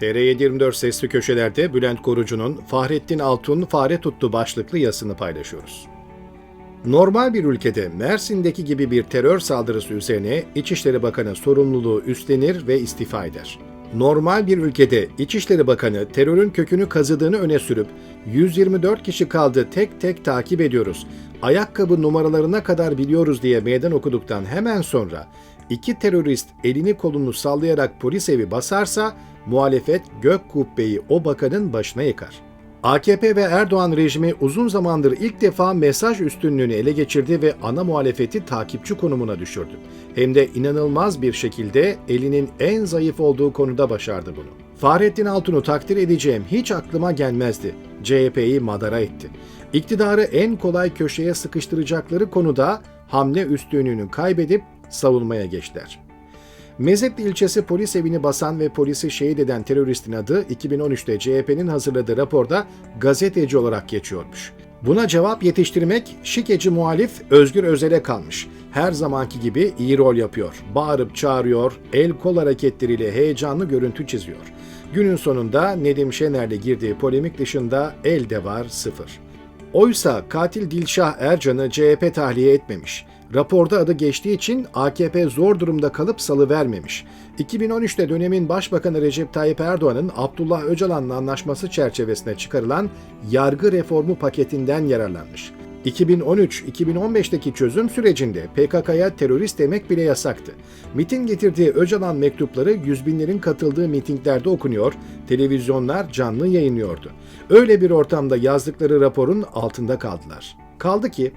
TR724 sesli köşelerde Bülent Korucu'nun Fahrettin Altun fare tuttu başlıklı yazısını paylaşıyoruz. Normal bir ülkede Mersin'deki gibi bir terör saldırısı üzerine İçişleri Bakanı sorumluluğu üstlenir ve istifa eder. Normal bir ülkede İçişleri Bakanı terörün kökünü kazıdığını öne sürüp 124 kişi kaldı tek tek takip ediyoruz. Ayakkabı numaralarına kadar biliyoruz diye meydan okuduktan hemen sonra iki terörist elini kolunu sallayarak polis evi basarsa muhalefet gök kubbeyi o bakanın başına yıkar. AKP ve Erdoğan rejimi uzun zamandır ilk defa mesaj üstünlüğünü ele geçirdi ve ana muhalefeti takipçi konumuna düşürdü. Hem de inanılmaz bir şekilde elinin en zayıf olduğu konuda başardı bunu. Fahrettin Altun'u takdir edeceğim hiç aklıma gelmezdi. CHP'yi madara etti. İktidarı en kolay köşeye sıkıştıracakları konuda hamle üstünlüğünü kaybedip savunmaya geçtiler. Mezepli ilçesi polis evini basan ve polisi şehit eden teröristin adı 2013'te CHP'nin hazırladığı raporda gazeteci olarak geçiyormuş. Buna cevap yetiştirmek şikeci muhalif Özgür Özel'e kalmış. Her zamanki gibi iyi rol yapıyor. Bağırıp çağırıyor, el kol hareketleriyle heyecanlı görüntü çiziyor. Günün sonunda Nedim Şener'le girdiği polemik dışında elde var sıfır. Oysa katil Dilşah Ercan'ı CHP tahliye etmemiş. Raporda adı geçtiği için AKP zor durumda kalıp salı vermemiş. 2013'te dönemin Başbakanı Recep Tayyip Erdoğan'ın Abdullah Öcalan'la anlaşması çerçevesinde çıkarılan yargı reformu paketinden yararlanmış. 2013-2015'teki çözüm sürecinde PKK'ya terörist demek bile yasaktı. MIT'in getirdiği Öcalan mektupları yüz binlerin katıldığı mitinglerde okunuyor, televizyonlar canlı yayınlıyordu. Öyle bir ortamda yazdıkları raporun altında kaldılar. Kaldı ki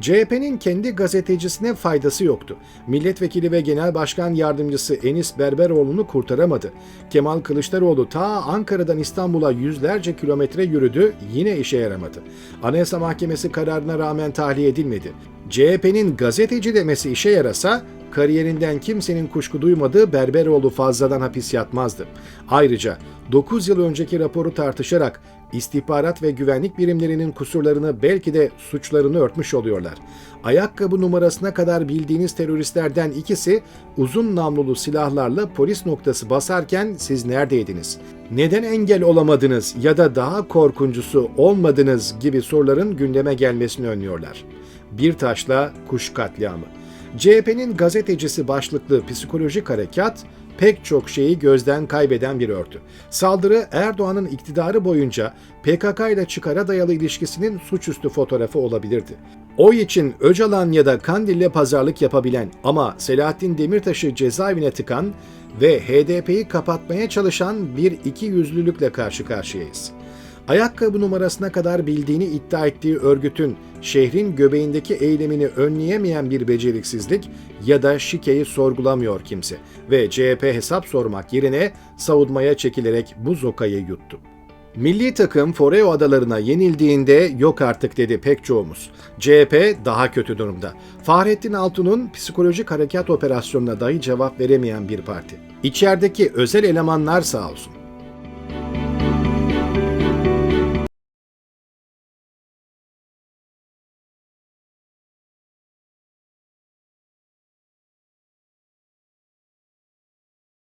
CHP'nin kendi gazetecisine faydası yoktu. Milletvekili ve Genel Başkan Yardımcısı Enis Berberoğlu'nu kurtaramadı. Kemal Kılıçdaroğlu ta Ankara'dan İstanbul'a yüzlerce kilometre yürüdü, yine işe yaramadı. Anayasa Mahkemesi kararına rağmen tahliye edilmedi. CHP'nin gazeteci demesi işe yarasa, kariyerinden kimsenin kuşku duymadığı Berberoğlu fazladan hapis yatmazdı. Ayrıca 9 yıl önceki raporu tartışarak istihbarat ve güvenlik birimlerinin kusurlarını belki de suçlarını örtmüş oluyorlar. Ayakkabı numarasına kadar bildiğiniz teröristlerden ikisi uzun namlulu silahlarla polis noktası basarken siz neredeydiniz? Neden engel olamadınız ya da daha korkuncusu olmadınız gibi soruların gündeme gelmesini önlüyorlar. Bir taşla kuş katliamı. CHP'nin gazetecisi başlıklı psikolojik harekat pek çok şeyi gözden kaybeden bir örtü. Saldırı Erdoğan'ın iktidarı boyunca PKK ile çıkara dayalı ilişkisinin suçüstü fotoğrafı olabilirdi. Oy için Öcalan ya da Kandil'le pazarlık yapabilen ama Selahattin Demirtaş'ı cezaevine tıkan ve HDP'yi kapatmaya çalışan bir iki yüzlülükle karşı karşıyayız ayakkabı numarasına kadar bildiğini iddia ettiği örgütün şehrin göbeğindeki eylemini önleyemeyen bir beceriksizlik ya da şikeyi sorgulamıyor kimse ve CHP hesap sormak yerine savunmaya çekilerek bu zokayı yuttu. Milli takım Foreo adalarına yenildiğinde yok artık dedi pek çoğumuz. CHP daha kötü durumda. Fahrettin Altun'un psikolojik harekat operasyonuna dahi cevap veremeyen bir parti. İçerideki özel elemanlar sağ olsun.